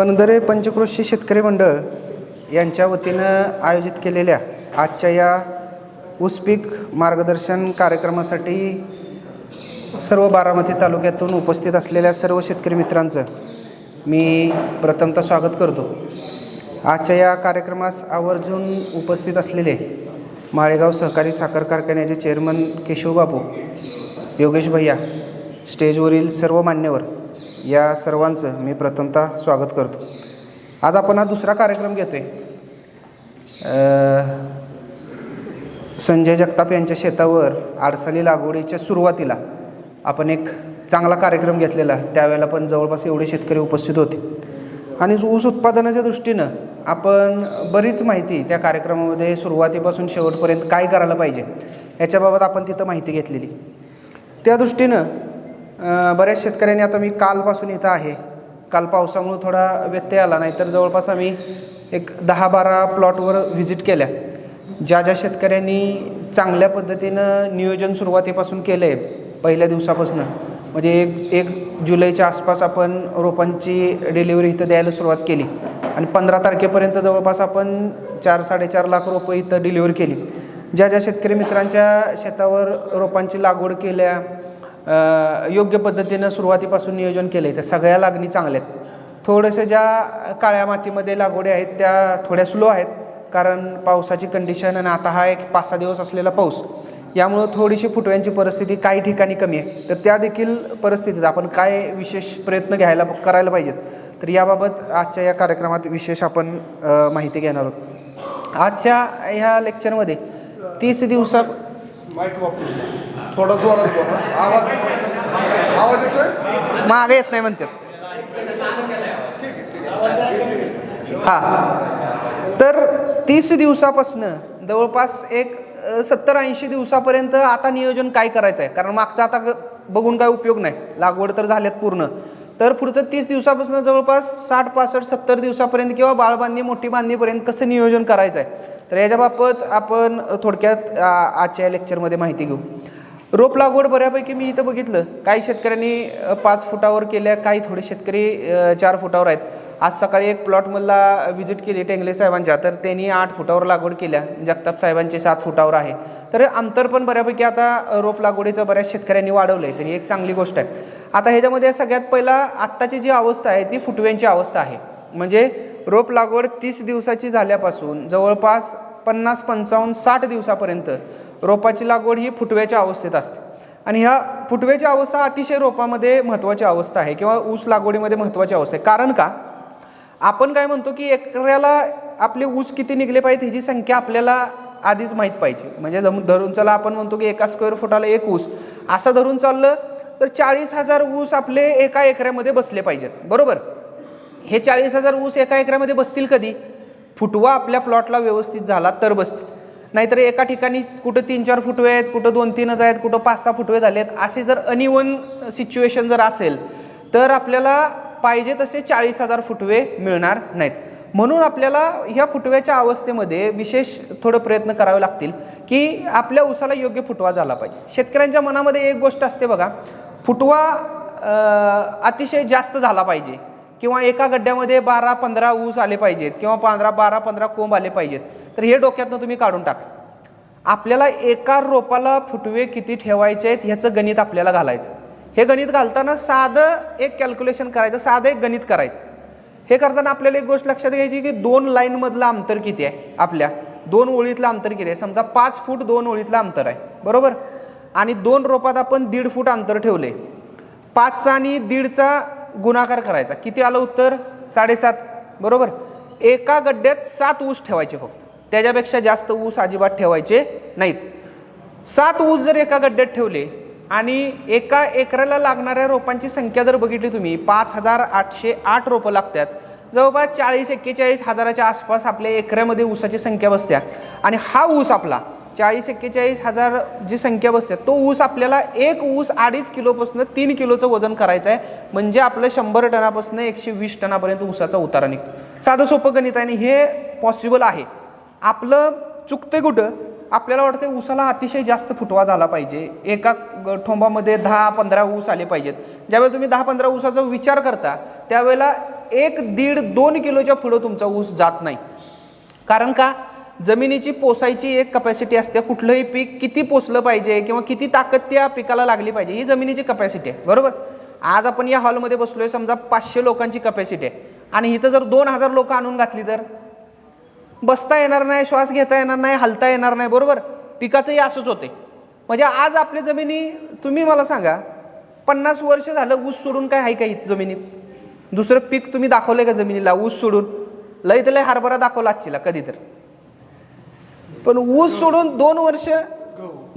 पणदरे पंचक्रोशी शेतकरी मंडळ यांच्या वतीनं आयोजित केलेल्या आजच्या या ऊसपीक मार्गदर्शन कार्यक्रमासाठी सर्व बारामती तालुक्यातून उपस्थित असलेल्या सर्व शेतकरी मित्रांचं मी प्रथमतः स्वागत करतो. आजच्या या कार्यक्रमास आवर्जून उपस्थित असलेले माळेगाव सहकारी साखर कारखान्याचे चेअरमन केशवबाबू योगेश भैया स्टेजवरील सर्व मान्यवर या सर्वांचं मी प्रथमतः स्वागत करतो. आज आपण हा दुसरा कार्यक्रम घेतो आहे संजय जगताप यांच्या शेतावर आडसाली लागवडीच्या सुरुवातीला आपण एक चांगला कार्यक्रम घेतलेला. त्यावेळेला पण जवळपास एवढे शेतकरी उपस्थित होते. आणि ऊस उत्पादनाच्या दृष्टीनं आपण बरीच माहिती त्या कार्यक्रमामध्ये सुरुवातीपासून शेवटपर्यंत काय करायला पाहिजे याच्याबाबत आपण तिथं माहिती घेतलेली. त्या दृष्टीनं बऱ्याच शेतकऱ्यांनी आता मी कालपासून इथं आहे. काल पावसामुळे थोडा व्यत्यय आला नाही तर जवळपास आम्ही एक दहा बारा प्लॉटवर व्हिजिट केल्या. ज्या ज्या शेतकऱ्यांनी चांगल्या पद्धतीनं नियोजन सुरुवातीपासून केलं आहे पहिल्या दिवसापासून म्हणजे एक एक जुलैच्या आसपास आपण रोपांची डिलिव्हरी इथं द्यायला सुरुवात केली. आणि पंधरा तारखेपर्यंत जवळपास आपण चार साडेचार लाख रोपं इथं डिलिव्हर केली. ज्या ज्या शेतकरी मित्रांच्या शेतावर रोपांची लागवड केल्या योग्य पद्धतीनं सुरुवातीपासून नियोजन केलं आहे त्या सगळ्या लागणी चांगल्या आहेत. थोडंसं ज्या काळ्या मातीमध्ये लागवडी आहेत त्या थोड्या स्लो आहेत. कारण पावसाची कंडिशन आणि आता हा एक पाच सहा दिवस असलेला पाऊस यामुळं थोडीशी फुटव्यांची परिस्थिती काही ठिकाणी कमी आहे. तर त्या देखील परिस्थितीत आपण काय विशेष प्रयत्न घ्यायला करायला पाहिजेत? तर याबाबत आजच्या या कार्यक्रमात विशेष आपण माहिती घेणार आहोत. आजच्या ह्या लेक्चरमध्ये तीस दिवसा माईक थोडा जोरात बोला. आवाज आवाज येतोय? मागे येत नाही म्हणतात हा. तर तीस दिवसापासनं जवळपास एक सत्तर ऐंशी दिवसापर्यंत आता नियोजन काय करायचं आहे कारण मागचा आता ग- बघून काय उपयोग नाही. लागवड तर झाल्यात पूर्ण. तर पुढचं तीस दिवसापासून जवळपास साठ पासष्ट सत्तर दिवसापर्यंत किंवा बाळबांधणी मोठी बांधणीपर्यंत कसं नियोजन करायचं आहे तर याच्याबाबत आपण थोडक्यात आजच्या लेक्चरमध्ये माहिती घेऊ. रोप लागवड बऱ्यापैकी मी इथं बघितलं. काही शेतकऱ्यांनी पाच फुटावर केल्या काही थोडे शेतकरी चार फुटावर आहेत. आज सकाळी एक प्लॉटमधला व्हिजिट केली टेंगले साहेबांच्या तर त्यांनी आठ फुटावर लागवड केल्या. जगताप साहेबांचे सात फुटावर आहे. तर अंतर पण बऱ्यापैकी आता रोप लागवडीचं बऱ्याच शेतकऱ्यांनी वाढवलं आहे तरी एक चांगली गोष्ट आहे. आता ह्याच्यामध्ये सगळ्यात पहिला आत्ताची जी अवस्था आहे ती फुटव्यांची अवस्था आहे. म्हणजे रोप लागवड तीस दिवसाची झाल्यापासून जवळपास पन्नास पंचावन्न साठ दिवसापर्यंत रोपाची लागवड ही फुटव्याच्या अवस्थेत असते. आणि ह्या फुटव्याची अवस्था अतिशय रोपामध्ये महत्त्वाची अवस्था आहे किंवा ऊस लागवडीमध्ये महत्त्वाची अवस्था आहे. कारण का? आपण काय म्हणतो की एकऱ्याला आपले ऊस किती निघले पाहिजे ह्याची संख्या आपल्याला आधीच माहीत पाहिजे. म्हणजे जम धरून चला आपण म्हणतो की एका स्क्वेअर फुटाला एक ऊस. असं धरून चाललं तर चाळीस हजार ऊस आपले एका एकऱ्यामध्ये बसले पाहिजेत. बरोबर? हे चाळीस हजार ऊस एका एकऱ्यामध्ये बसतील कधी? फुटवा आपल्या प्लॉटला व्यवस्थित झाला तर बसतील. नाहीतर एका ठिकाणी कुठं तीन चार फुटवे आहेत कुठं दोन तीनच आहेत कुठं पाच सहा फुटवे झाले आहेत असे जर अनइवन सिच्युएशन जर असेल तर आपल्याला पाहिजे तसे चाळीस हजार फुटवे मिळणार नाहीत. म्हणून आपल्याला ह्या फुटव्याच्या अवस्थेमध्ये विशेष थोडं प्रयत्न करावे लागतील की आपल्या ऊसाला योग्य फुटवा झाला पाहिजे. शेतकऱ्यांच्या मनामध्ये एक गोष्ट असते बघा फुटवा अतिशय जास्त झाला पाहिजे. किंवा एका गड्ड्यामध्ये बारा पंधरा ऊस आले पाहिजेत किंवा पंधरा बारा पंधरा कोंब आले पाहिजेत तर हे डोक्यातनं तुम्ही काढून टाका. आपल्याला एका रोपाला फुटवे किती ठेवायचे आहेत ह्याचं गणित आपल्याला घालायचं. हे गणित घालताना साधं एक कॅल्क्युलेशन करायचं साधं एक गणित करायचं. हे करताना आपल्याला एक गोष्ट लक्षात घ्यायची की दोन लाईनमधलं अंतर किती आहे आपल्या? दोन ओळीतलं अंतर किती आहे? समजा पाच फूट दोन ओळीतलं अंतर आहे. बरोबर? आणि दोन रोपात आपण दीड फूट अंतर ठेवले पाचचा आणि दीडचा गुणाकार करायचा. किती आलं उत्तर? साडेसात. बरोबर? एका गड्ड्यात सात ऊस ठेवायचे फक्त. त्याच्यापेक्षा जास्त ऊस अजिबात ठेवायचे नाहीत. सात ऊस जर एका गड्ड्यात ठेवले आणि एका एकराला लागणाऱ्या रोपांची संख्या जर बघितली तुम्ही पाच हजार आठशे आठ रोपं लागतात. जवळपास चाळीस एक्केचाळीस हजाराच्या आसपास आपल्या एकऱ्यामध्ये ऊसाची संख्या बसत्या. आणि हा ऊस आपला चाळीस एक्केचाळीस हजार जी संख्या बसते तो ऊस आपल्याला एक ऊस अडीच किलोपासून तीन किलोचं वजन करायचं आहे म्हणजे आपलं शंभर टनापासून एकशे वीस टनापर्यंत ऊसाचा उतारा निघतो. साधं सोपं गणित आहे आणि हे पॉसिबल आहे. आपलं चुकतं कुठं? आपल्याला वाटतं ऊसाला अतिशय जास्त फुटवा झाला पाहिजे. एका ग- ठोंबामध्ये दहा पंधरा ऊस आले पाहिजेत. ज्यावेळेला तुम्ही दहा पंधरा ऊसाचा विचार करता त्यावेळेला एक दीड दोन किलोच्या पुढं तुमचा ऊस जात नाही. कारण का? जमिनीची पोसायची एक कपॅसिटी असते. कुठलंही पीक किती पोसलं पाहिजे किंवा किती ताकद त्या पिकाला लागली पाहिजे ही जमिनीची कपॅसिटी आहे. बरोबर? आज आपण या हॉलमध्ये बसलोय समजा पाचशे लोकांची कपॅसिटी आहे. आणि इथं जर दोन हजार लोक आणून घातली तर? बसता येणार नाही श्वास घेता येणार नाही हलता येणार नाही बरोबर? पिकाचंही असंच होते. म्हणजे आज आपल्या जमिनी तुम्ही मला सांगा पन्नास वर्ष झालं ऊस सोडून काय आहे का इथं जमिनीत? दुसरं पीक तुम्ही दाखवलं का जमिनीला ऊस सोडून? लय तर लय हरभरा दाखवला आजचीला कधी तर पण ऊस सोडून दोन वर्ष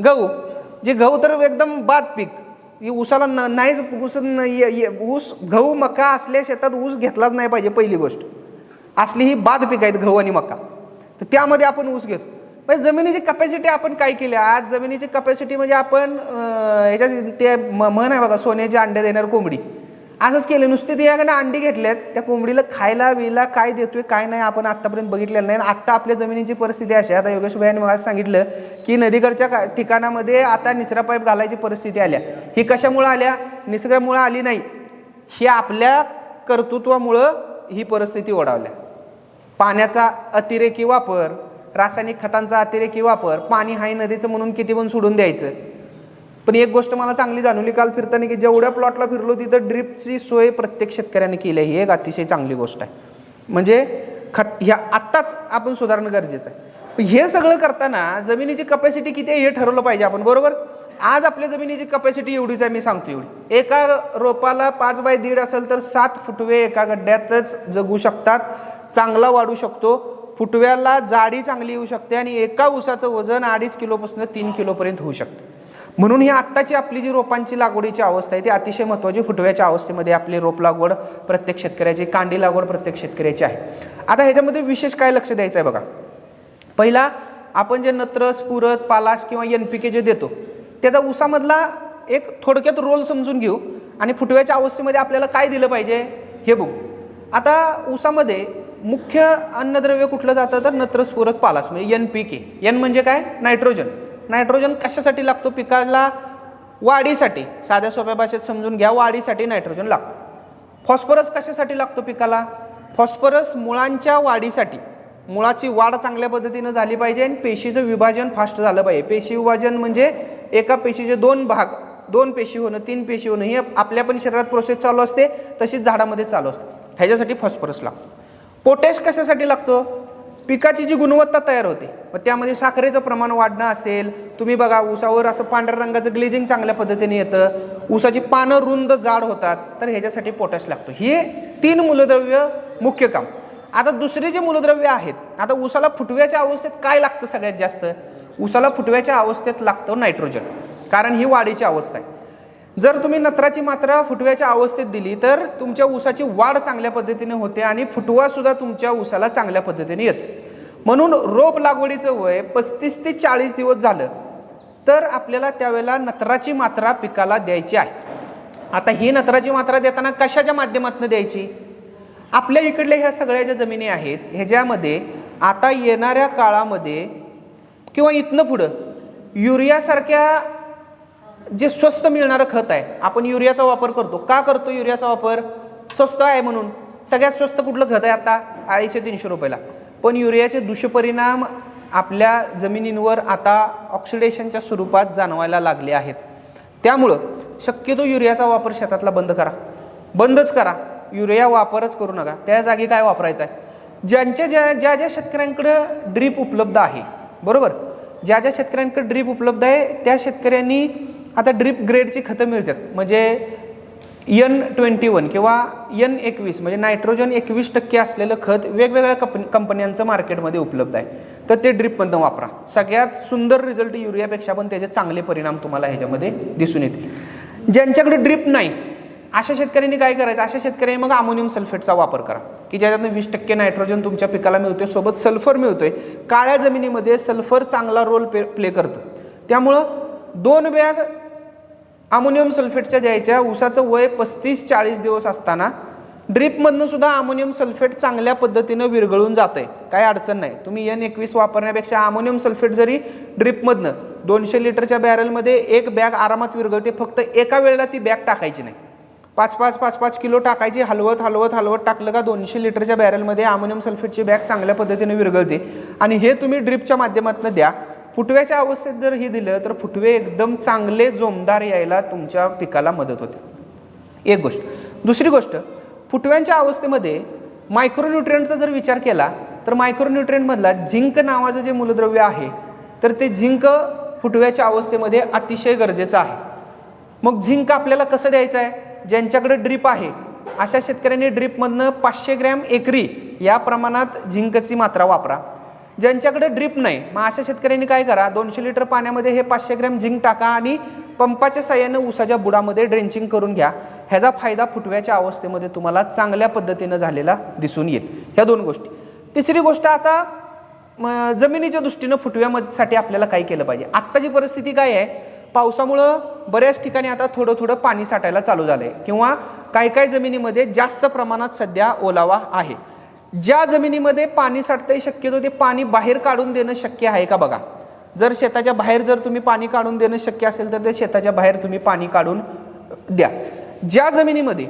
गहू. जे गहू तर एकदम बाद पीक. हे ऊसाला न- नाहीच ऊस ये- ऊस गहू मका असल्या शेतात ऊस घेतलाच नाही पाहिजे पहिली गोष्ट. असली ही बाद पीक आहेत गहू आणि मका. तर त्यामध्ये आपण ऊस घेतो. म्हणजे जमिनीची कपॅसिटी आपण काय केली? आज जमिनीची कपॅसिटी म्हणजे आपण अं, ते म- म्हण आहे बघा सोन्याची अंडे देणार कोंबडी. असंच केलं. नुसते ते याकडे अंडी घेतल्यात. त्या कोंबडीला खायला विला काय देतोय काय नाही आपण आत्तापर्यंत बघितलेलं नाही. आणि आत्ता आपल्या जमिनीची परिस्थिती अशी आता योगेश भाईने मला सांगितलं की नदीकडच्या का- ठिकाणामध्ये आता निचरा पाईप घालायची परिस्थिती आल्या. ही कशामुळं आल्या? निसर्गामुळं आली नाही. ही आपल्या कर्तृत्वामुळं ही परिस्थिती ओढावल्या. पाण्याचा अतिरेकी वापर रासायनिक खतांचा अतिरेकी वापर पाणी हाय नदीचं म्हणून किती पण सोडून द्यायचं. पण एक गोष्ट मला चांगली जाणवली काल फिरताना की जेवढ्या प्लॉटला फिरलो तिथं ड्रिपची सोय प्रत्येक शेतकऱ्याने केली आहे. ही एक अतिशय चांगली गोष्ट आहे. म्हणजे खत ह्या आत्ताच आपण सुधारणं गरजेचं आहे. हे सगळं करताना जमिनीची कपॅसिटी किती आहे हे ठरवलं पाहिजे आपण बरोबर? आज आपल्या जमिनीची कपॅसिटी एवढीच आहे मी सांगतो एवढी. एका रोपाला पाच बाय दीड असेल तर सात फुटवे एका गड्ड्यातच जगू शकतात. चांगला वाढू शकतो. फुटव्याला जाडी चांगली येऊ शकते आणि एका ऊसाचं वजन अडीच किलोपासून तीन किलोपर्यंत होऊ शकतं. म्हणून ही आत्ताची आपली जी रोपांची लागवडीची अवस्था आहे ती अतिशय महत्त्वाची फुटव्याच्या अवस्थेमध्ये आपली रोप लागवड प्रत्येक शेतकऱ्याची कांडी लागवड प्रत्येक शेतकऱ्याची आहे. आता ह्याच्यामध्ये विशेष काय लक्ष द्यायचं आहे बघा. पहिला आपण जे नत्र स्फुरत पालाश किंवा एन पी के जे देतो त्याचा उसामधला एक थोडक्यात रोल समजून घेऊ आणि फुटव्याच्या अवस्थेमध्ये आपल्याला काय दिलं पाहिजे हे बघू. आता ऊसामध्ये मुख्य अन्नद्रव्य कुठलं जातं तर नत्र स्फुरत पालाश म्हणजे एन पी के. एन म्हणजे काय? नायट्रोजन. नायट्रोजन कशासाठी लागतो? पिकाला वाढीसाठी. साध्या सोप्या भाषेत समजून घ्या वाढीसाठी नायट्रोजन लागतो. फॉस्फरस कशासाठी लागतो पिकाला? फॉस्फरस मुळांच्या वाढीसाठी. मुळाची वाढ चांगल्या पद्धतीनं झाली पाहिजे आणि पेशीचं विभाजन फास्ट झालं पाहिजे. पेशी विभाजन म्हणजे एका पेशीचे दोन भाग दोन पेशी होणं तीन पेशी होणं ही आपल्या पण शरीरात प्रोसेस चालू असते तशीच झाडामध्ये चालू असते. ह्याच्यासाठी फॉस्फरस लागतो. पोटॅश कशासाठी लागतो? पिकाची जी गुणवत्ता तयार होते मग त्यामध्ये साखरेचं प्रमाण वाढणं असेल तुम्ही बघा ऊसावर असं पांढऱ्या रंगाचं ग्लेजिंग चांगल्या पद्धतीने येतं ऊसाची पानं रुंद जाड होतात तर ह्याच्यासाठी पोटॅश लागतो. हे तीन मूलद्रव्य मुख्य काम. आता दुसरे जे मूलद्रव्य आहेत आता ऊसाला फुटव्याच्या अवस्थेत काय लागतं सगळ्यात जास्त? ऊसाला फुटव्याच्या अवस्थेत लागतं नायट्रोजन कारण ही वाढीची अवस्था आहे. जर तुम्ही नत्राची मात्रा फुटव्याच्या अवस्थेत दिली तर तुमच्या ऊसाची वाढ चांगल्या पद्धतीने होते आणि फुटवा सुद्धा तुमच्या ऊसाला चांगल्या पद्धतीने येतो. म्हणून रोप लागवडीचं वय पस्तीस ते चाळीस दिवस झालं तर आपल्याला त्यावेळेला नत्राची मात्रा पिकाला द्यायची आहे. आता ही नत्राची मात्रा देताना कशाच्या माध्यमातून द्यायची? आपल्या इकडल्या ह्या सगळ्या ज्या जमिनी आहेत ह्याच्यामध्ये आता येणाऱ्या काळामध्ये किंवा इथनं पुढं युरियासारख्या जे स्वस्त मिळणारं खत आहे आपण युरियाचा वापर करतो. का करतो युरियाचा वापर? स्वस्त आहे म्हणून. सगळ्यात स्वस्त कुठलं खत आहे आता? अडीचशे तीनशे रुपयाला. पण युरियाचे दुष्परिणाम आपल्या जमिनींवर आता ऑक्सिडेशनच्या स्वरूपात जाणवायला लागले आहेत. त्यामुळं शक्यतो युरियाचा वापर शेतातला बंद करा. बंदच करा. युरिया वापरच करू नका. त्या जागी काय वापरायचं आहे ज्यांच्या ज्या ज्या ज्या शेतकऱ्यांकडं ड्रीप उपलब्ध आहे बरोबर? ज्या ज्या शेतकऱ्यांकडे ड्रीप उपलब्ध आहे त्या शेतकऱ्यांनी आता ड्रीप ग्रेडची खतं मिळतात. म्हणजे यन ट्वेंटी वन किंवा यन एकवीस म्हणजे नायट्रोजन एकवीस टक्के असलेलं खत वेगवेगळ्या कंपनी कंपन्यांचं मार्केटमध्ये उपलब्ध आहे. तर ते ड्रीपमधनं वापरा. सगळ्यात सुंदर रिझल्ट युरियापेक्षा पण त्याचे चांगले परिणाम तुम्हाला ह्याच्यामध्ये दिसून येतील. ज्यांच्याकडे ड्रीप नाही अशा शेतकऱ्यांनी काय करायचं? अशा शेतकऱ्यांनी मग अमोनियम सल्फेटचा वापर करा. की ज्याच्यातनं वीस टक्के नायट्रोजन तुमच्या पिकाला मिळतोय सोबत सल्फर मिळतोय. काळ्या जमिनीमध्ये सल्फर चांगला रोल पे प्ले करतं. त्यामुळं दोन बॅग अमोनियम सल्फेटच्या द्यायच्या. ऊसाचं वय पस्तीस चाळीस दिवस असताना ड्रीपमधनं सुद्धा अमोनियम सल्फेट चांगल्या पद्धतीनं विरघळून जातं आहे काय अडचण नाही. तुम्ही एन एकवीस वापरण्यापेक्षा अमोनियम सल्फेट जरी ड्रीपमधनं दोनशे लिटरच्या बॅरलमध्ये एक बॅग आरामात विरघळते फक्त एका वेळेला ती बॅग टाकायची नाही. पाच पाच पाच पाच किलो टाकायची हलवत हलवत हलवत टाकलं का दोनशे लिटरच्या बॅरलमध्ये अमोनियम सल्फेटची बॅग चांगल्या पद्धतीने विरघळते. आणि हे तुम्ही ड्रिपच्या माध्यमातून द्या. फुटव्याच्या अवस्थेत जर हे दिलं तर फुटवे एकदम चांगले जोमदार यायला तुमच्या पिकाला मदत होते. एक गोष्ट. दुसरी गोष्ट फुटव्यांच्या अवस्थेमध्ये मायक्रोन्युट्रियंटचा जर विचार केला तर मायक्रोन्युट्रियंटमधला झिंक नावाचं जे मूलद्रव्य आहे तर ते झिंक फुटव्याच्या अवस्थेमध्ये अतिशय गरजेचं आहे. मग झिंक आपल्याला कसं द्यायचं आहे? ज्यांच्याकडे ड्रीप आहे अशा शेतकऱ्यांनी ड्रीपमधनं पाचशे ग्रॅम एकरी या प्रमाणात झिंकची मात्रा वापरा. ज्यांच्याकडे ड्रीप नाही मग अशा शेतकऱ्यांनी काय करा दोनशे लिटर पाण्यामध्ये हे पाचशे ग्रॅम झिंक टाका आणि पंपाच्या साह्यानं ऊसाच्या बुडामध्ये ड्रेंचिंग करून घ्या. ह्याचा फायदा फुटव्याच्या अवस्थेमध्ये तुम्हाला चांगल्या पद्धतीनं झालेला दिसून येईल. ह्या दोन गोष्टी. तिसरी गोष्ट आता जमिनीच्या दृष्टीनं फुटव्यामध्ये आपल्याला काय केलं पाहिजे? आत्ताची परिस्थिती काय आहे? पावसामुळं बऱ्याच ठिकाणी आता थोडं थोडं पाणी साठायला चालू झालं आहे किंवा काय काय जमिनीमध्ये जास्त प्रमाणात सध्या ओलावा आहे. ज्या जमिनीमध्ये पाणी साठतंय शक्यतो ते पाणी बाहेर काढून देणं शक्य आहे का बघा? जर शेताच्या बाहेर जर तुम्ही पाणी काढून देणं शक्य असेल तर ते शेताच्या बाहेर तुम्ही पाणी काढून द्या. ज्या जमिनीमध्ये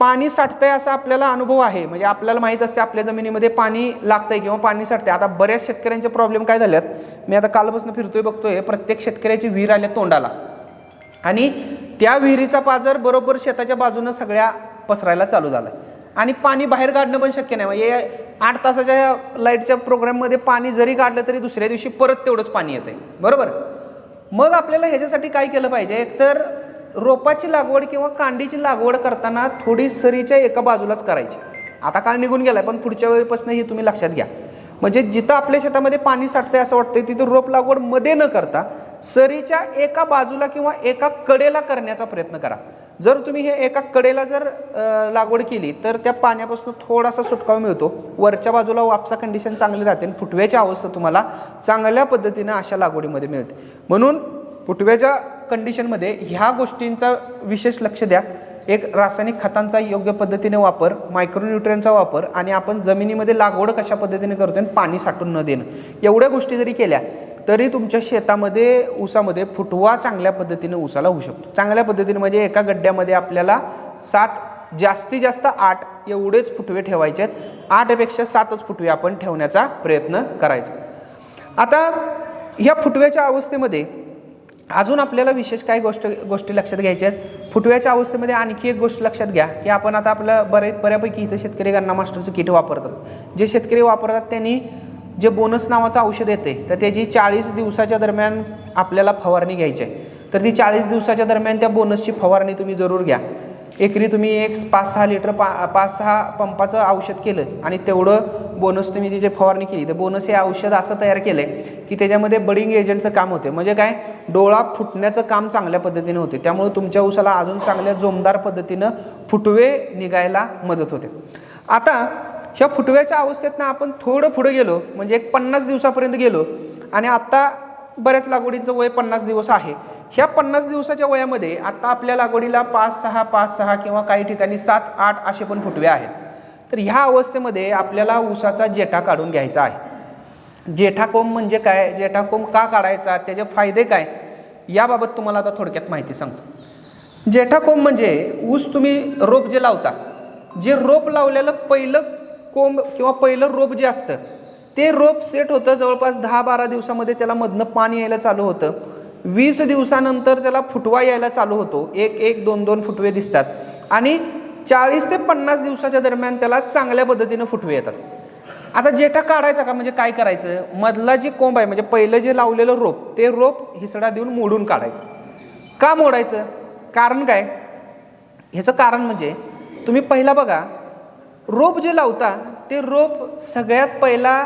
पाणी साठतंय असा आपल्याला अनुभव आहे म्हणजे आपल्याला माहीत असते आपल्या जमिनीमध्ये पाणी लागतंय किंवा पाणी साठतंय. आता बऱ्याच शेतकऱ्यांचे प्रॉब्लेम काय झाल्यात मी आता कालपासून फिरतोय बघतोय प्रत्येक शेतकऱ्याची विहीर आल्या तोंडाला. आणि त्या विहिरीचा पाजर बरोबर शेताच्या बाजूनं सगळ्या पसरायला चालू झाला आणि पाणी बाहेर काढणं पण शक्य नाही. म्हणजे आठ तासाच्या लाईटच्या प्रोग्राममध्ये पाणी जरी काढलं तरी दुसऱ्या दिवशी परत तेवढंच पाणी येतंय. बरोबर? मग आपल्याला ह्याच्यासाठी काय केलं पाहिजे? एकतर रोपाची लागवड किंवा कांडीची लागवड करताना थोडी सरीच्या एका बाजूलाच करायची. आता काळ निघून गेलाय पण पुढच्या वेळेपासून ही तुम्ही लक्षात घ्या. म्हणजे जिथं आपल्या शेतामध्ये पाणी साठतंय असं वाटतंय तिथं रोप लागवडमध्ये न करता सरीच्या एका बाजूला किंवा एका कडेला करण्याचा प्रयत्न करा. जर तुम्ही हे एका कडेला जर लागवड केली तर त्या पाण्यापासून थोडासा सुटकाव मिळतो. वरच्या बाजूला वापसा कंडिशन चांगली राहते आणि फुटव्याची अवस्था तुम्हाला चांगल्या पद्धतीनं अशा लागवडीमध्ये मिळते. म्हणून फुटव्याच्या कंडिशनमध्ये ह्या गोष्टींचा विशेष लक्ष द्या. एक रासायनिक खतांचा योग्य पद्धतीने वापर मायक्रोन्युट्रियनचा वापर आणि आपण जमिनीमध्ये लागवड कशा पद्धतीने करतो आणि पाणी साठून न देणं. एवढ्या गोष्टी जरी केल्या तरी तुमच्या शेतामध्ये ऊसामध्ये फुटवा चांगल्या पद्धतीने ऊसाला होऊ शकतो. चांगल्या पद्धतीने म्हणजे एका गड्ड्यामध्ये आपल्याला सात जास्तीत जास्त आठ एवढेच फुटवे ठेवायचे आहेत. आठपेक्षा सातच फुटवे आपण ठेवण्याचा प्रयत्न करायचा. आता ह्या फुटव्याच्या अवस्थेमध्ये अजून आपल्याला विशेष काही गोष्ट गोष्टी लक्षात घ्यायच्या आहेत. फुटव्याच्या अवस्थेमध्ये आणखी एक गोष्ट लक्षात घ्या की आपण आता आपलं बरे बऱ्यापैकी इथं शेतकरी गन्ना मास्टरचं किट वापरतात. जे शेतकरी वापरतात त्यांनी जे बोनस नावाचं औषध येते तर त्याची चाळीस दिवसाच्या दरम्यान आपल्याला फवारणी घ्यायची आहे. तर ती चाळीस दिवसाच्या दरम्यान त्या बोनसची फवारणी तुम्ही जरूर घ्या. एकरी तुम्ही एक पाच सहा लिटर पा पाच सहा पंपाचं औषध केलं आणि तेवढं बोनस तुम्ही जी जे फवारणी केली तर बोनस हे औषध असं तयार केलं आहे की त्याच्यामध्ये बडिंग एजंटचं काम होते म्हणजे काय? डोळा फुटण्याचं काम चांगल्या पद्धतीने होते त्यामुळे तुमच्या उसाला अजून चांगल्या जोमदार पद्धतीनं फुटवे निघायला मदत होते. आता ह्या फुटव्याच्या अवस्थेतनं आपण थोडं पुढे गेलो म्हणजे एक पन्नास दिवसापर्यंत गेलो आणि आत्ता बऱ्याच लागवडींचं वय पन्नास दिवस आहे. ह्या पन्नास दिवसाच्या वयामध्ये आत्ता आपल्या लागवडीला पाच सहा पाच सहा किंवा काही ठिकाणी सात आठ असे पण फुटवे आहेत. तर ह्या अवस्थेमध्ये आपल्याला ऊसाचा जेठा काढून घ्यायचा आहे. जेठा कोंब म्हणजे काय? जेठा कोंब का काढायचा? त्याचे फायदे काय? याबाबत तुम्हाला आता थोडक्यात माहिती सांगतो. जेठा कोंब म्हणजे ऊस तुम्ही रोप जे लावता जे रोप लावलेलं पहिलं कोंब किंवा पहिलं रोप जे असतं ते रोप सेट होतं जवळपास दहा बारा दिवसामध्ये त्याला मधनं पाणी यायला चालू होतं. वीस दिवसानंतर त्याला फुटवा यायला चालू होतो. एक एक दोन दोन फुटवे दिसतात. आणि चाळीस ते पन्नास दिवसाच्या दरम्यान त्याला चांगल्या पद्धतीनं फुटवे येतात. आता जेठा काढायचा का? म्हणजे काय करायचं? मधला जी कोंब आहे म्हणजे पहिलं जे लावलेलं रोप ते रोप हिसडा देऊन मोडून काढायचं. का मोडायचं? कारण काय? ह्याचं कारण म्हणजे तुम्ही पहिला बघा रोप जे लावता ते रोप सगळ्यात पहिला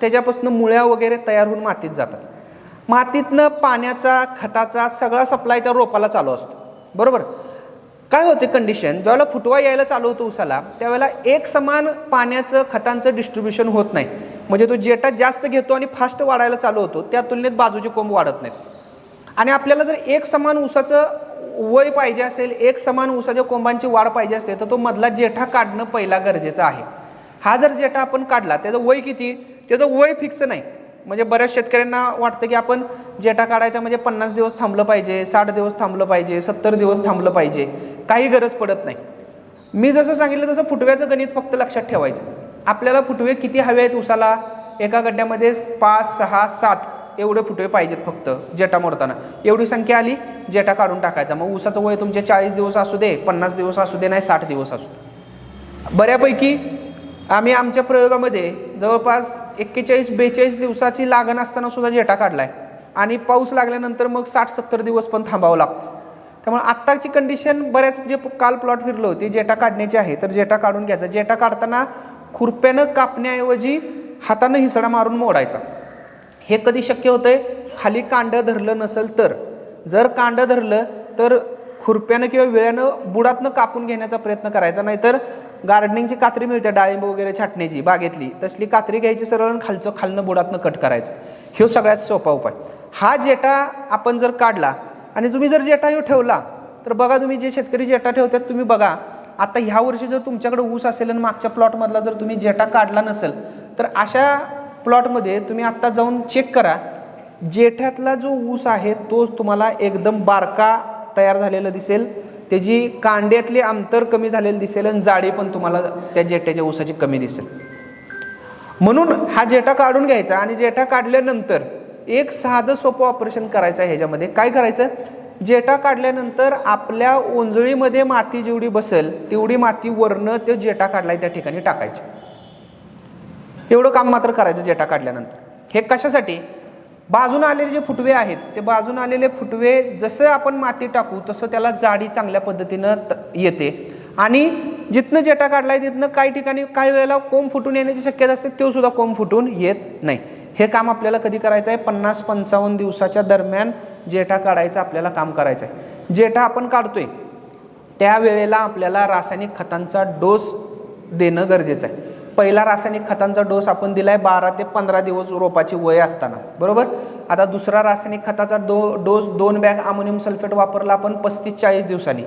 त्याच्यापासून मुळ्या वगैरे तयार होऊन मातीत जातात. मातीतनं पाण्याचा खताचा सगळा सप्लाय त्या रोपाला चालू असतो. बरोबर? काय होते कंडिशन ज्यावेळेला फुटवा यायला चालू होतो उसाला त्यावेळेला एक समान पाण्याचं खतांचं डिस्ट्रीब्युशन होत नाही. म्हणजे तो जेटा जास्त घेतो आणि फास्ट वाढायला चालू होतो त्या तुलनेत बाजूचे कोंब वाढत नाहीत. आणि आपल्याला जर एक समान उसाचं वय पाहिजे असेल एक समान उसाच्या कोंबांची वाढ पाहिजे असेल तर तो मधला जेठा काढणं पहिला गरजेचं आहे. हा जर जेठा आपण काढला त्याचं वय किती? त्याचं वय फिक्स नाही. म्हणजे बऱ्याच शेतकऱ्यांना वाटतं की आपण जेठा काढायचा म्हणजे पन्नास दिवस थांबलं पाहिजे साठ दिवस थांबलं पाहिजे सत्तर दिवस थांबलं पाहिजे काही गरज पडत नाही. मी जसं सांगितलं तसं फुटव्याचं गणित फक्त लक्षात ठेवायचं. आपल्याला फुटवे किती हवे आहेत उसाला? एका गड्ड्यामध्ये पाच सहा सात. एवढे फुटवे पाहिजेत फक्त जेटा मोडताना. एवढी संख्या आली जेटा काढून टाकायचा. मग उसाचं वय तुमचे चाळीस दिवस असू दे पन्नास दिवस असू दे नाही साठ दिवस असू दे. बऱ्यापैकी आम्ही आमच्या प्रयोगामध्ये जवळपास एक्केचाळीस बेचाळीस दिवसाची लागण असताना सुद्धा जेटा काढलाय. आणि पाऊस लागल्यानंतर मग साठ सत्तर दिवस पण थांबावं लागतं. त्यामुळे आत्ताची कंडिशन बऱ्याच जे काल प्लॉट फिरलं होती जेटा काढण्याची आहे तर जेटा काढून घ्यायचा. जेटा काढताना खुरप्यानं कापण्याऐवजी हातानं हिसडा मारून मोडायचा. हे कधी शक्य होतंय? खाली कांड धरलं नसेल तर. जर कांड धरलं तर खुरप्यानं किंवा वेळानं बुडातनं कापून घेण्याचा प्रयत्न करायचा. नाहीतर गार्डनिंगची कात्री मिळते डाळिंब वगैरे छाटण्याची बागेतली. तसली कात्री घ्यायची सरळ आणि खालचं खालनं बुडातनं कट करायचं. ह्यो सगळ्यात सोपा उपाय. हा जेटा आपण जर काढला आणि तुम्ही जर जेटा ह्यो ठेवला तर बघा तुम्ही जे शेतकरी जेटा ठेवतात तुम्ही बघा. आता ह्या वर्षी जर तुमच्याकडे ऊस असेल आणि मागच्या प्लॉटमधला जर तुम्ही जेटा काढला नसेल तर अशा प्लॉटमध्ये तुम्ही आत्ता जाऊन चेक करा. जेठ्यातला जो ऊस आहे तोच तुम्हाला एकदम बारका तयार झालेला दिसेल. त्याची कांड्यातली अंतर कमी झालेलं दिसेल आणि जाडी पण तुम्हाला त्या जेठ्याच्या ऊसाची कमी दिसेल. म्हणून हा जेठा काढून घ्यायचा आणि जेठा काढल्यानंतर एक साधं सोपं ऑपरेशन करायचं आहे ह्याच्यामध्ये. काय करायचं? जेठा काढल्यानंतर आपल्या ओंजळीमध्ये माती जेवढी बसेल तेवढी माती वरनं ते जेठा काढलाय त्या ठिकाणी टाकायची. एवढं काम मात्र करायचं जेटा काढल्यानंतर. हे कशासाठी? बाजून आलेले जे फुटवे आहेत ते बाजून आलेले फुटवे जसं आपण माती टाकू तसं त्याला जाडी चांगल्या पद्धतीनं त- येते. आणि जिथनं जेटा काढलाय तिथनं काही ठिकाणी काही वेळेला कोंब फुटून येण्याची शक्यता असते तो सुद्धा कोंब फुटून येत नाही. हे काम आपल्याला कधी करायचं आहे पन्नास पंचावन्न दिवसाच्या दरम्यान जेठा काढायचं आपल्याला काम करायचं आहे जेठा आपण काढतोय त्यावेळेला आपल्याला रासायनिक खतांचा डोस देणं गरजेचं आहे. पहिला रासायनिक खतांचा डोस आपण दिलाय बारा ते पंधरा दिवस रोपाची वय असताना. बरोबर? आता दुसरा रासायनिक खताचा डो डोस दोन बॅग अमोनियम सल्फेट वापरला आपण पस्तीस चाळीस दिवसांनी.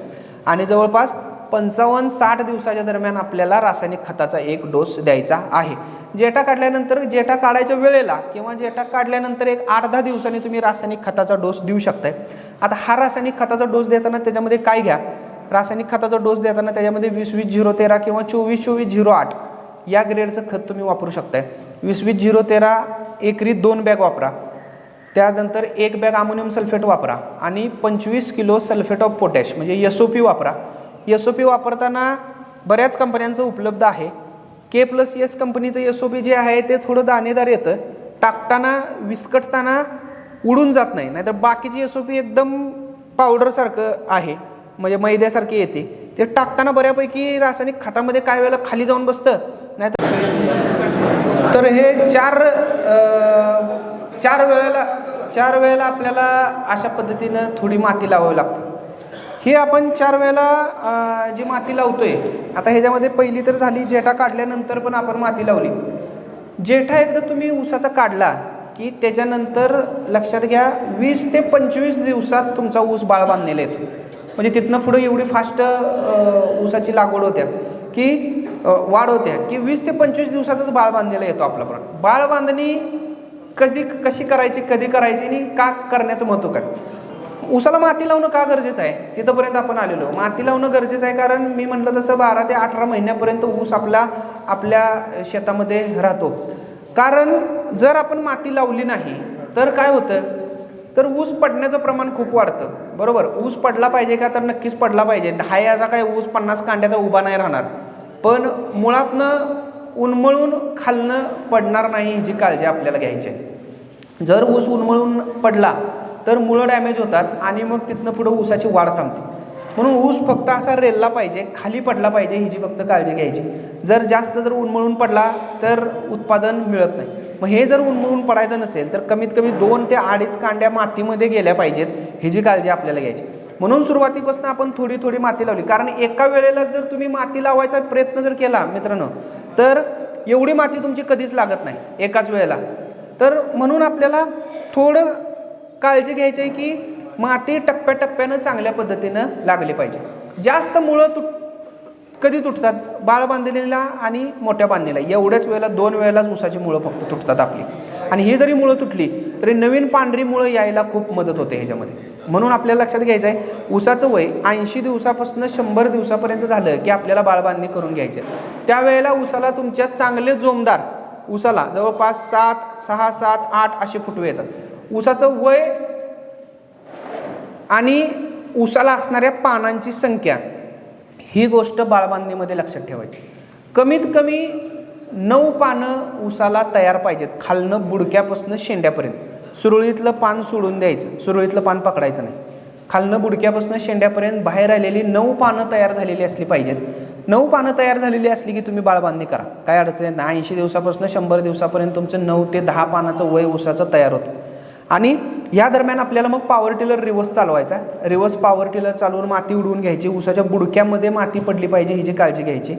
आणि जवळपास पंचावन्न साठ दिवसाच्या दरम्यान आपल्याला रासायनिक खताचा एक डोस द्यायचा आहे. जेटा काढल्यानंतर जेटा काढायच्या वेळेला किंवा जेटा काढल्यानंतर एक आठ दहा दिवसांनी तुम्ही रासायनिक खताचा डोस देऊ शकताय. आता हा रासायनिक खताचा डोस देताना त्याच्यामध्ये काय घ्या? रासायनिक खताचा डोस देताना त्याच्यामध्ये वीस वीस झिरो तेरा किंवा चोवीस चोवीस झिरो आठ या ग्रेडचं खत तुम्ही वापरू शकताय. वीस वीस झिरो तेरा एकरी दोन बॅग वापरा. त्यानंतर एक बॅग अमोनियम सल्फेट वापरा आणि पंचवीस किलो सल्फेट ऑफ पोटॅश म्हणजे एस ओ पी वापरा. एस ओ पी वापरताना बऱ्याच कंपन्यांचं उपलब्ध आहे. के प्लस एस कंपनीचं एस ओ पी जे आहे ते थोडं दाणेदार येतं. टाकताना विस्कटताना उडून जात नाही. नाहीतर बाकीची एस ओ पी एकदम पावडरसारखं आहे. म्हणजे मैद्यासारखी येते. ते टाकताना बऱ्यापैकी रासायनिक खतामध्ये काय वेळेला खाली जाऊन बसतं. नाहीतर तर हे चार चार वेळेला चार वेळेला आपल्याला अशा पद्धतीनं थोडी माती लावावी लागते. हे आपण चार वेळेला जी माती लावतोय आता ह्याच्यामध्ये पहिली तर झाली जेठा काढल्यानंतर पण आपण माती लावली. जेठा एकदा तुम्ही ऊसाचा काढला की त्याच्यानंतर लक्षात घ्या वीस ते पंचवीस दिवसात तुमचा ऊस बाळ बांधलेला येतो. म्हणजे तिथनं पुढं एवढी फास्ट ऊसाची लागवड होत्या की वाढ होत्या की वीस ते पंचवीस दिवसातच बाळ बांधलेला येतो आपला पण बाळ बांधणी कधी कशी करायची कधी करायची आणि का करण्याचं महत्त्व काय? ऊसाला माती लावणं का गरजेचं आहे? तिथंपर्यंत आपण आलेलो. माती लावणं गरजेचं आहे कारण मी म्हटलं तसं बारा ते अठरा महिन्यापर्यंत ऊस आपला आपल्या शेतामध्ये राहतो. कारण जर आपण माती लावली नाही तर काय होतं? तर ऊस पडण्याचं प्रमाण खूप वाढतं. बरोबर? ऊस पडला पाहिजे का? तर नक्कीच पडला पाहिजे. दहा याचा काय ऊस पन्नास कांड्याचा उभा नाही राहणार. पण मुळातनं उन्मळून खालनं पडणार नाही जी काळजी आपल्याला घ्यायची आहे. जर ऊस उन्मळून पडला तर मुळं डॅमेज होतात आणि मग तिथनं पुढं ऊसाची वाढ थांबते. म्हणून ऊस फक्त असा रेलला पाहिजे खाली पडला पाहिजे ह्याची फक्त काळजी घ्यायची. जर जास्त जर उन्मळून पडला तर उत्पादन मिळत नाही. मग हे जर उन्मळून पडायचं नसेल तर कमीत कमी दोन ते अडीच कांड्या मातीमध्ये गेल्या पाहिजेत ह्याची काळजी आपल्याला घ्यायची. म्हणून सुरुवातीपासून आपण थोडी थोडी माती लावली. कारण एका वेळेला जर तुम्ही माती लावायचा प्रयत्न जर केला मित्रांनो तर एवढी माती तुमची कधीच लागत नाही एकाच वेळेला. तर म्हणून आपल्याला थोडं काळजी घ्यायची आहे की माती टप्प्याटप्प्यानं चांगल्या पद्धतीनं लागली पाहिजे. जास्त मुळं तुट कधी तुटतात. बाळ बांधलेला आणि मोठ्या बांधलेला. एवढ्याच वेळेला दोन वेळेलाच ऊसाची मुळं फक्त तुटतात आपली. आणि ही जरी मुळं तुटली तरी नवीन पांढरी मुळं यायला खूप मदत होते ह्याच्यामध्ये. म्हणून आपल्याला लक्षात घ्यायचं आहे ऊसाचं वय ऐंशी दिवसापासून शंभर दिवसापर्यंत झालं की आपल्याला बाळबांधणी करून घ्यायची. आहे. त्यावेळेला ऊसाला तुमच्या चांगले जोमदार ऊसाला जवळपास सात सहा सात आठ असे फुटवे येतात. ऊसाचं वय आणि ऊसाला असणाऱ्या पानांची संख्या ही गोष्ट बाळबांधणीमध्ये लक्षात ठेवायची. कमीत कमी नऊ पानं उसाला तयार पाहिजेत. खालनं बुडक्यापासून शेंड्यापर्यंत. सुरळीतलं पान सोडून द्यायचं. सुरळीतलं पान पकडायचं नाही. खालनं बुडक्यापासून शेंड्यापर्यंत बाहेर आलेली नऊ पानं तयार झालेली असली पाहिजेत. नऊ पानं तयार झालेली असली की तुम्ही बाळबांधणी करा. काय अडचण नाही. ऐंशी दिवसापासून शंभर दिवसापर्यंत तुमचं नऊ ते दहा पानाचं वय उसाचं तयार होतं. आणि या दरम्यान आपल्याला मग पॉवर टिलर रिवर्स चालवायचा रिवर्स पॉवर टिलर चालवून माती उडवून घ्यायची. ऊसाच्या बुडक्यामध्ये माती पडली पाहिजे ह्याची काळजी घ्यायची.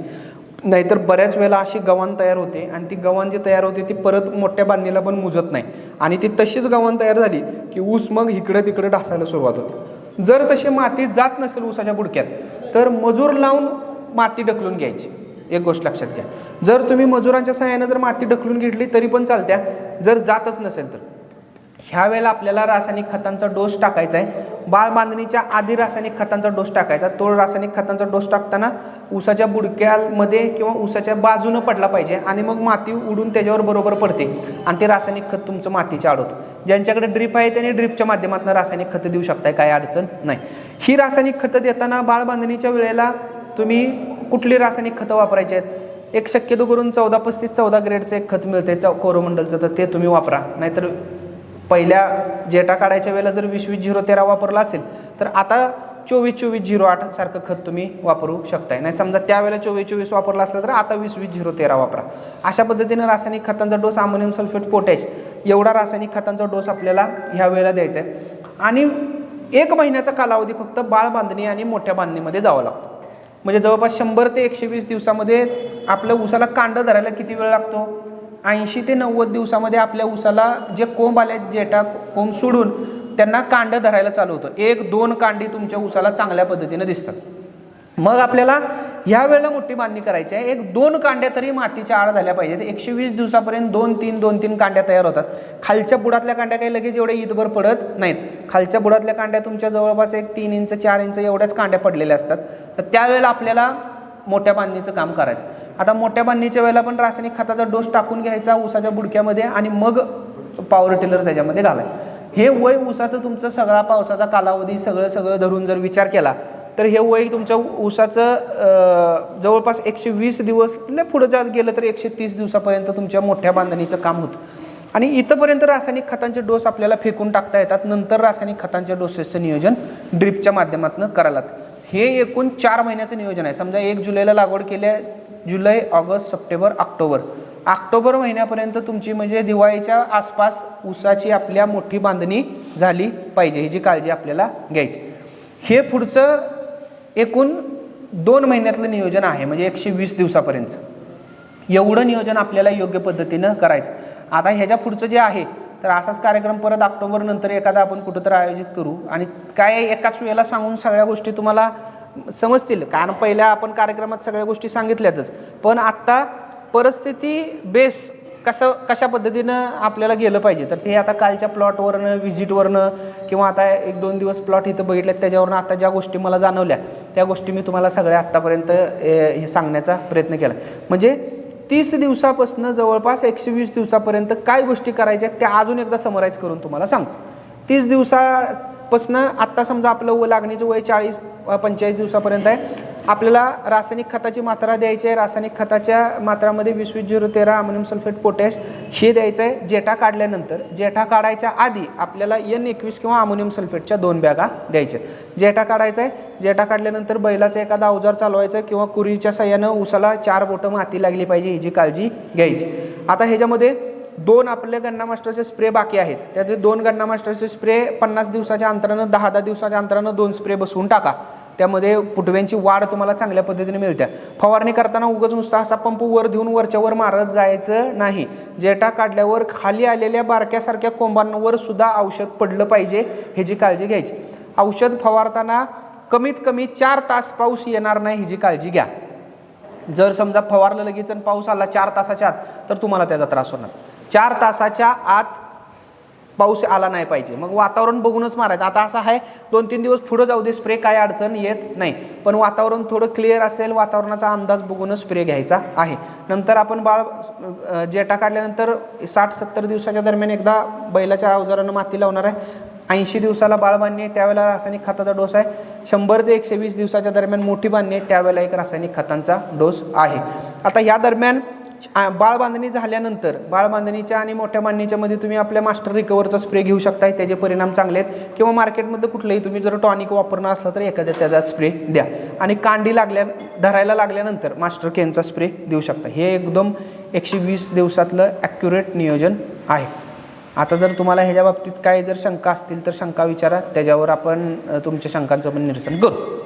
नाहीतर बऱ्याच वेळेला अशी गव्हाण तयार होते आणि ती गव्हाण जी तयार होते ती परत मोठ्या बांधणीला पण मुजत नाही. आणि ती तशीच गव्हाण तयार झाली की ऊस मग इकडे तिकडे ढासायला सुरुवात होते. जर तशी माती जात नसेल ऊसाच्या बुडक्यात तर मजूर लावून माती ढकलून घ्यायची. एक गोष्ट लक्षात घ्या. जर तुम्ही मजुरांच्या सहाय्यानं जर माती ढकलून घेतली तरी पण चालत्या. जर जातच नसेल तर. ह्या वेळेला आपल्याला रासायनिक खतांचा डोस टाकायचा आहे. बाळ बांधणीच्या आधी रासायनिक खतांचा डोस टाकायचा. तो रासायनिक खतांचा डोस टाकताना ऊसाच्या बुडक्यामध्ये किंवा ऊसाच्या बाजूनं पडला पाहिजे आणि मग माती उडून त्याच्यावर बरोबर पडते. आणि ते रासायनिक खत तुमचं मातीच्या आडवतो ज्यांच्याकडे ड्रीप आहे त्यांनी ड्रीपच्या माध्यमातून रासायनिक खतं देऊ शकताय. काय अडचण नाही. ही रासायनिक खतं देताना बाळबांधणीच्या वेळेला तुम्ही कुठली रासायनिक खतं वापरायची आहेत? एक शक्यतो करून चौदा पस्तीस चौदा ग्रेडचं एक खत मिळते चौ कोरोमंडलचं. तर ते तुम्ही वापरा. नाहीतर पहिल्या जेटा काढायच्या वेळेला जर वीस वीस झिरो तेरा वापरला असेल तर आता चोवीस चोवीस झिरो आठ सारखं खत तुम्ही वापरू शकताय. नाही समजा त्यावेळेला चोवीस चोवीस वापरला असलं तर आता वीस वीस झिरो तेरा वापरा. अशा पद्धतीनं रासायनिक खतांचा डोस अमोनियम सल्फेट पोटॅश एवढा रासायनिक खतांचा डोस आपल्याला ह्या वेळेला द्यायचा आहे. आणि एक महिन्याचा कालावधी फक्त बाळ बांधणी आणि मोठ्या बांधणीमध्ये जावं लागतो. म्हणजे जवळपास शंभर ते एकशे वीस दिवसामध्ये आपल्या ऊसाला कांड धरायला किती वेळ लागतो? ऐंशी ते नव्वद दिवसामध्ये आपल्या उसाला जे कोंब आले जेटा कोंब सोडून त्यांना कांड धरायला चालू होतं. एक दोन कांडी तुमच्या उसाला चांगल्या पद्धतीने दिसतात. मग आपल्याला ह्या वेळेला मोठी बांधणी करायची आहे. एक दोन कांड्या तरी मातीच्या आड झाल्या पाहिजेत. एकशे वीस दिवसापर्यंत दोन तीन दोन तीन कांड्या तयार होतात. खालच्या बुडातल्या कांड्या काही लगेच एवढे ईदभर पडत नाहीत. खालच्या बुडातल्या कांड्या तुमच्या जवळपास एक तीन इंच चार इंच एवढ्याच कांड्या पडलेल्या असतात. तर त्यावेळेला आपल्याला मोठ्या बांधणीचं काम करायचं. आता मोठ्या बांधणीच्या वेळेला पण रासायनिक खताचा डोस टाकून घ्यायचा ऊसाच्या बुडक्यामध्ये आणि मग पॉवर टिलर त्याच्यामध्ये घालाय हे वय ऊसाचं तुमचं सगळा पावसाचा कालावधी सगळं सगळं धरून जर विचार केला तर हे वय तुमच्या ऊसाचं जवळपास एकशे वीस दिवस लय पुढं जात गेलं तर एकशे तीस दिवसापर्यंत तुमच्या मोठ्या बांधणीचं काम होतं. आणि इथंपर्यंत रासायनिक खतांचे डोस आपल्याला फेकून टाकता येतात नंतर रासायनिक खतांच्या डोसेसचं नियोजन ड्रिपच्या माध्यमातून करायला लागतं. हे एकूण चार महिन्याचं नियोजन आहे. समजा एक जुलैला लागवड केली आहे July August September October. October महिन्यापर्यंत तुमची म्हणजे दिवाळीच्या आसपास ऊसाची आपल्या मोठी बांधणी झाली पाहिजे ही जी काळजी आपल्याला घ्यायची. हे पुढचं एकूण दोन महिन्यातलं नियोजन आहे म्हणजे एकशे वीस दिवसापर्यंत. एवढं नियोजन आपल्याला योग्य पद्धतीनं करायचं. आता ह्याच्या पुढचं जे आहे तर असाच कार्यक्रम परत ऑक्टोबर नंतर एखादा आपण कुठंतरी आयोजित करू. आणि काय एकाच वेळेला सांगून सगळ्या गोष्टी तुम्हाला समजतील. कारण पहिल्या आपण कार्यक्रमात सगळ्या गोष्टी सांगितल्यातच. पण आत्ता परिस्थिती बेस कसं कशा पद्धतीनं आपल्याला गेलं पाहिजे? तर ते आता कालच्या प्लॉटवरनं व्हिजिटवरनं किंवा आता एक दोन दिवस प्लॉट इथं बघितलेत त्याच्यावरनं आता ज्या गोष्टी मला जाणवल्या त्या गोष्टी मी तुम्हाला सगळ्या आत्तापर्यंत ए, हे सांगण्याचा प्रयत्न केला. म्हणजे तीस दिवसापासून जवळपास एकशे वीस दिवसापर्यंत काय गोष्टी करायच्या आहेत त्या अजून एकदा समराईज करून तुम्हाला सांगतो. तीस दिवसापासून आत्ता समजा आपलं व लागणीचं वय चाळीस पंचेचाळीस दिवसापर्यंत आहे. आपल्याला रासायनिक खताची मात्रा द्यायची आहे. रासायनिक खताच्या मात्रामध्ये वीस वीस झिरो तेरा अमोनियम सल्फेट पोटॅश हे द्यायचं आहे. जेठा काढल्यानंतर जेठा काढायच्या आधी आपल्याला एन एकवीस किंवा अमोनियम सल्फेटच्या दोन बॅगा द्यायच्या आहेत. जेठा काढायचा आहे. जेठा काढल्यानंतर बैलाचा एखादा अवजार चालवायचा आहे किंवा कुरीच्या साह्यानं उसाला चार बोटं माती लागली पाहिजे ह्याची काळजी घ्यायची. आता ह्याच्यामध्ये दोन आपले गन्ना मास्टरचे स्प्रे बाकी आहेत. त्यातले दोन गन्ना मास्टरचे स्प्रे पन्नास दिवसाच्या अंतरानं दहा दहा दिवसाच्या अंतरानं दोन स्प्रे बसवून टाका. त्यामध्ये फुटव्यांची वाढ तुम्हाला चांगल्या पद्धतीने मिळते. फवारणी करताना उगाच नुसता असा पंप वर देऊन वरच्या वर मारत जायचं नाही. जेटा काढल्यावर खाली आलेल्या बारक्यासारख्या कोंबांवर सुद्धा औषध पडलं पाहिजे ह्याची काळजी घ्यायची. औषध फवारताना कमीत कमी चार तास पाऊस येणार नाही ह्याची काळजी घ्या. जर समजा फवारलं लगेच आणि पाऊस आला चार तासाच्या आत तर तुम्हाला त्याचा त्रास होणार. चार तासाच्या आत पाऊस आला नाही पाहिजे. मग वातावरण बघूनच मारायचं. आता असं आहे दोन तीन दिवस पुढं जाऊ दे स्प्रे काय अडचण येत नाही. पण वातावरण थोडं क्लिअर असेल वातावरणाचा अंदाज बघूनच स्प्रे घ्यायचा आहे. नंतर आपण बाळ जेटा काढल्यानंतर साठ सत्तर दिवसाच्या दरम्यान एकदा बैलाच्या अवजारानं माती लावणार आहे. ऐंशी दिवसाला बाळ बांधणी आहे त्यावेळेला रासायनिक खताचा डोस आहे. शंभर ते एकशे वीस दिवसाच्या दरम्यान मोठी बांधणी आहे त्यावेळेला एक रासायनिक खतांचा डोस आहे. आता या दरम्यान बाळबांधणी झाल्यानंतर बाळ बांधणीच्या आणि मोठ्या बांधणीच्या मध्ये तुम्ही आपल्या मास्टर रिकवरचा स्प्रे घेऊ शकताय त्याचे परिणाम चांगले आहेत. किंवा मार्केटमधलं कुठलंही तुम्ही जर टॉनिक वापरणं असलं तर एखाद्या त्याचा स्प्रे द्या. आणि कांडी लागल्या धरायला लागल्यानंतर मास्टर केनचा स्प्रे देऊ शकता. हे एकदम एकशे वीस दिवसातलं ॲक्युरेट नियोजन आहे. आता जर तुम्हाला ह्याच्या बाबतीत काय जर शंका असतील तर शंका विचारा. त्याच्यावर आपण तुमच्या शंकांचं पण निरसन करू.